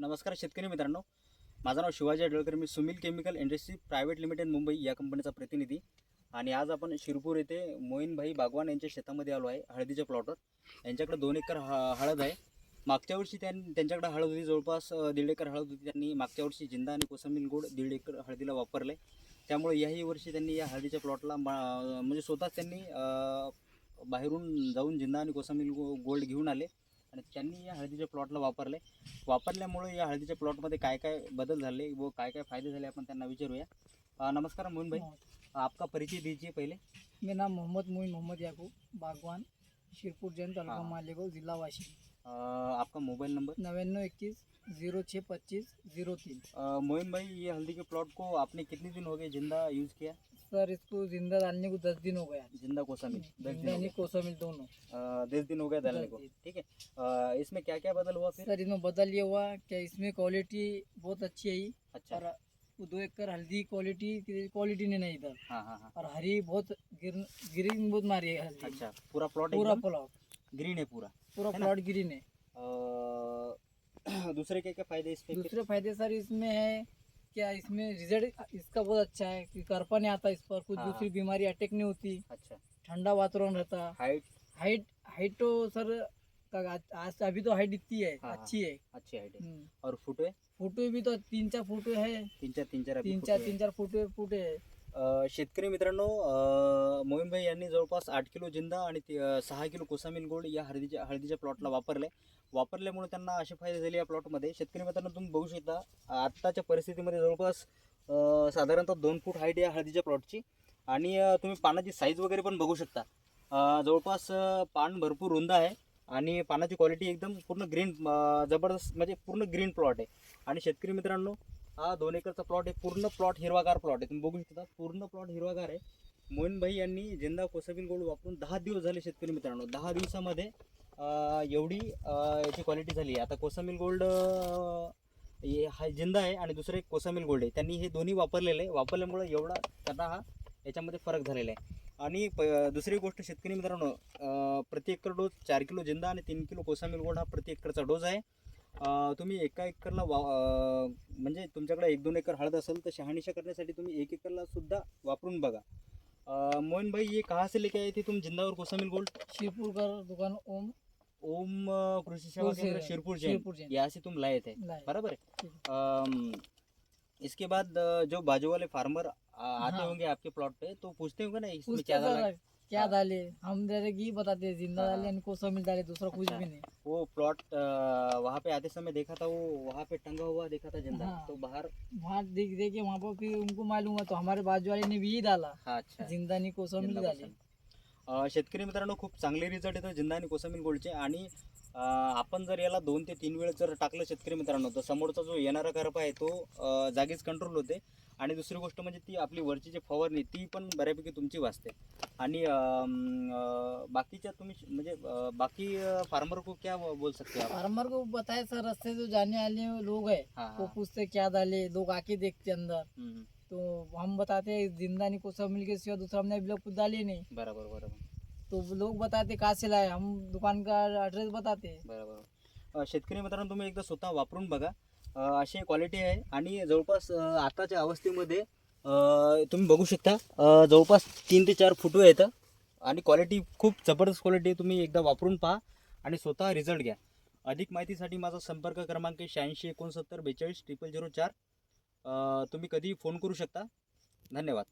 नमस्कार शेतकरी मित्रांनो. माझं नाव शिवाजी आडळकर मी Sumil chemical industry private limited Mumbai या कंपनीचा प्रतिनिधी. आणि आज आपण शिरपूर येथे मोहीनभाई बागवान यांच्या शेतामध्ये आलो आहे हळदीच्या प्लॉटवर यांच्याकडे दोन एकर हळद आहे. मागच्या वर्षी त्यां त्यांच्याकडे हळद होती. जवळपास दीड एकर हळद होती. त्यांनी मागच्या वर्षी जिंदा आणि कोसंबीर गोड दीड एकर हळदीला वापरले. त्यामुळे याही वर्षी त्यांनी या हळदीच्या प्लॉटला मा- म्हणजे स्वतःच त्यांनी बाहेरून जाऊन जिंदा आणि कोसंबीर गो गोल्ड घेऊन आले. आणि त्यांनी या हळदीच्या प्लॉटला वापरले. वापरल्यामुळे या हळदीच्या प्लॉटमध्ये काय काय बदल झाले व काय काय फायदे झाले आपण त्यांना विचारूया. नमस्कार मोहन भाई आपका परिचय दीजिए पहले. मेरा नाम मोहम्मद मोइन मोहम्मद याकूब बागवान शिरपुर जैन तालुका। मालेगांव जिला वाशिम. आपका मोबाइल नंबर? नवान्नवे इक्कीस जीरो छः पच्चीस जीरो तीन. अ, मोहन भाई ये हल्दी के प्लॉट को आपने कितने दिन हो गए जिंदा यूज़ किया? सर इसको ज़िंदा डालने को दस दिन हो गया। ज़िंदा कोसामिल दस दिन ज़िंदा हो नहीं गए कोसा मिल दोनों दस दिन हो गया डालने को। ठीक है। इसमें क्या क्या बदल हुआ फिर? सर इसमें बदल ये हुआ कि इसमें क्वालिटी बहुत अच्छी है अच्छा। और दो एकड़ हल्दी क्वालिटी क्वालिटी ने नहीं इधर। हाँ हाँ हाँ। और हरी बहुत ग्रीन बहुत मारी है अच्छा पूरा प्लॉट पूरा प्लॉट ग्रीन है पूरा पूरा प्लॉट ग्रीन है। दूसरे क्या क्या फ़ायदे फिर? दूसरे फ़ायदे सर इसमें है क्या इसमें रिज़ल्ट इसका बहुत अच्छा है कि करपा नहीं आता इस पर कुछ हाँ, दूसरी बीमारी अटैक नहीं होती। अच्छा। ठंडा वातावरण रहता। हाइट हाइट हाइट तो सर आज अभी तो हाइट इतनी है हाँ, अच्छी है। अच्छी हाइट है। हम्म। और फुटे फ़ोटो भी तो तीन चार फ़ोटो है। तीन चार तीन चार तीन चार तीन चार फ़ोटो फ़ोटो है। शेतकरी मित्रांनो मोहिमभाई यांनी जवळपास आठ किलो जिंदा आणि सहा किलो कोसामिन गोल्ड या हळदीच्या हळदीच्या प्लॉटला वापरले. वापरल्यामुळे त्यांना असे फायदे झाले या प्लॉटमध्ये शेतकरी मित्रांनो तुम्ही बघू शकता आत्ताच्या परिस्थितीमध्ये जवळपास साधारणतः दोन फूट हाईट या हळदीच्या प्लॉटची आणि तुम्ही पानाची साईज वगैरे पण बघू शकता. जवळपास पान भरपूर रुंद आहे आणि पानाची क्वालिटी एकदम पूर्ण ग्रीन जबरदस्त म्हणजे पूर्ण ग्रीन प्लॉट आहे. आणि शेतकरी मित्रांनो हा दोन एकरचा प्लॉट आहे. पूर्ण प्लॉट हिरवागार प्लॉट आहे. तुम्ही बघू शकता पूर्ण प्लॉट हिरवागार आहे. मोहनभाई यांनी जिंदा कोसबीन गोल्ड वापरून दहा दिवस झाले शेतकरी मित्रांनो. दहा दिवसामध्ये एवढी याची क्वालिटी झाली आहे. आता कोसमिल गोल्ड हे हा जिंदा आहे आणि दुसरं एक कोसमिल गोल्ड आहे. त्यांनी हे दोन्ही वापरलेले आहे. वापरल्यामुळं एवढा त्यांना हा याच्यामध्ये फरक झालेला आहे. आणि प दुसरी गोष्ट शेतकरी मित्रांनो प्रति एकर डोस चार किलो जिंदा आणि तीन किलो कोसामिल गोल्ड हा प्रति एकरचा डोस आहे. अं, तुम्ही एका एकरला वा अं, म्हणजे तुमच्याकडे एक दोन एकर हळद असेल तर शहानिशा करण्यासाठी तुम्ही एक एकरला सुद्धा वापरून बघा. अं, मोहन भाई ये कहाँ से लेके आए थे तुम जिंदा और कोसामिल गोल्ड? शिरपुर का दुकान ओम ओम अं, कृषी सेवा कृषी केंद्र सेवा, शिरपुर जैन. शिरपुर जैन. यहाँ से तुम लाए थे। लाए। बराबर है? ठीक अम, इसके बाद अ, जो बाजू वाले फार्मर आते हाँ। होंगे आपके प्लॉट पे तो पूछते होंगे ना इसमें क्या डाला है? क्या हाँ। डाले हम डायरेक्ट ये बताते हैं, ज़िंदा हाँ। डाले इनको कोसा मिल डाले दूसरा कुछ अच्छा। भी नहीं वो प्लॉट वहाँ पे आते समय देखा था वो वहाँ पे टंगा हुआ देखा था ज़िंदा हाँ। तो बाहर वहाँ देख देखे के वहाँ पर फिर उनको मालूम हुआ तो हमारे बाजू वाले ने भी डाला अच्छा ज़िंदा नहीं कोसा मिल डाले शेतकरी मित्रांनो खूप चांगले रिझल्ट येतो जिंदा आणि कोसंबील गोल्डचे. आणि आपण जर याला दोन ते तीन वेळेस जर टाकलं शेतकरी मित्रांनो तर समोरचा जो येणारा करपा आहे तो जागीच कंट्रोल होते. आणि दुसरी गोष्ट म्हणजे ती आपली वरची जी फवारणी ती पण बऱ्यापैकी तुमची वाचते. आणि बाकीच्या तुम्ही म्हणजे बाकी फार्मर को क्या बोल सकते आप? फार्मर को बताए सर रास्ते जो जाने वाले लोग हैं हाँ वो हाँ पूछते क्या डाले लोग आके देखते अंदर। हम बताते हैं जिंदा नहीं कोसा मिल के सिवा दूसरा हमने अभी लोग कुछ डाले नहीं। बरोबर बरोबर। तो लोग बताते कहाँ से लाए हम दुकान का एड्रेस बताते बरोबर। शेतकरी मित्रांनो तुम्ही एकदा स्वतः वापरून बघा. अ, अशी क्वालिटी आहे आणि जवळपास अ, आताच्या अवस्थेमध्ये अ, तुम्ही बघू शकता अ, जवळपास तीन ते चार फुटवे येतं आणि क्वालिटी खूप जबरदस्त क्वालिटी तुम्ही एकदा वापरून पहा आणि स्वतः रिझल्ट घ्या. अधिक माहितीसाठी माझा संपर्क क्रमांक शहाऐंशी एकोणसत्तर बेचाळीस ट्रिपल झिरो चार. तुम्ही कधीही फोन करू शकता. धन्यवाद